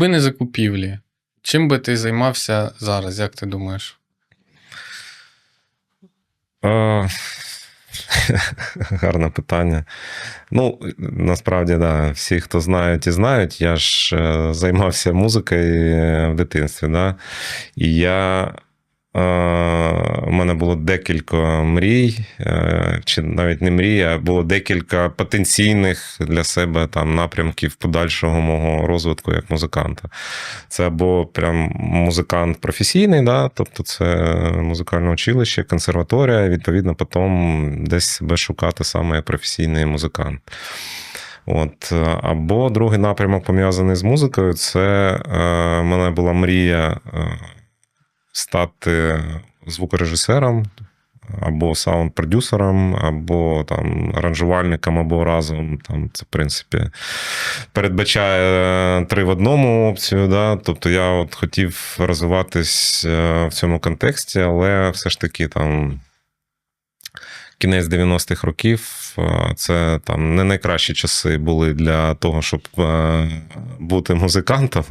Ви не закупівлі. Чим би ти займався зараз, як ти думаєш? Гарне питання. Ну, насправді, да, всі, хто знають і знають, я ж е, займався музикою в дитинстві. Да? І я. Е, У мене було декілька мрій, е, чи навіть не мрій, а було декілька потенційних для себе там напрямків подальшого мого розвитку як музиканта. Це або прям музикант професійний, да? тобто це музикальне училище, консерваторія, відповідно, потім десь себе шукати саме професійний музикант. От, е, або другий напрямок пов'язаний з музикою, це е, мене була мрія стати звукорежисером, або саунд-продюсером, або там аранжувальником, або разом. Там це, в принципі, передбачає три в одному опцію. Да? Тобто я от хотів розвиватись е, в цьому контексті, але все ж таки там. Кінець 90-х років е, це там не найкращі часи були для того, щоб е, бути музикантом.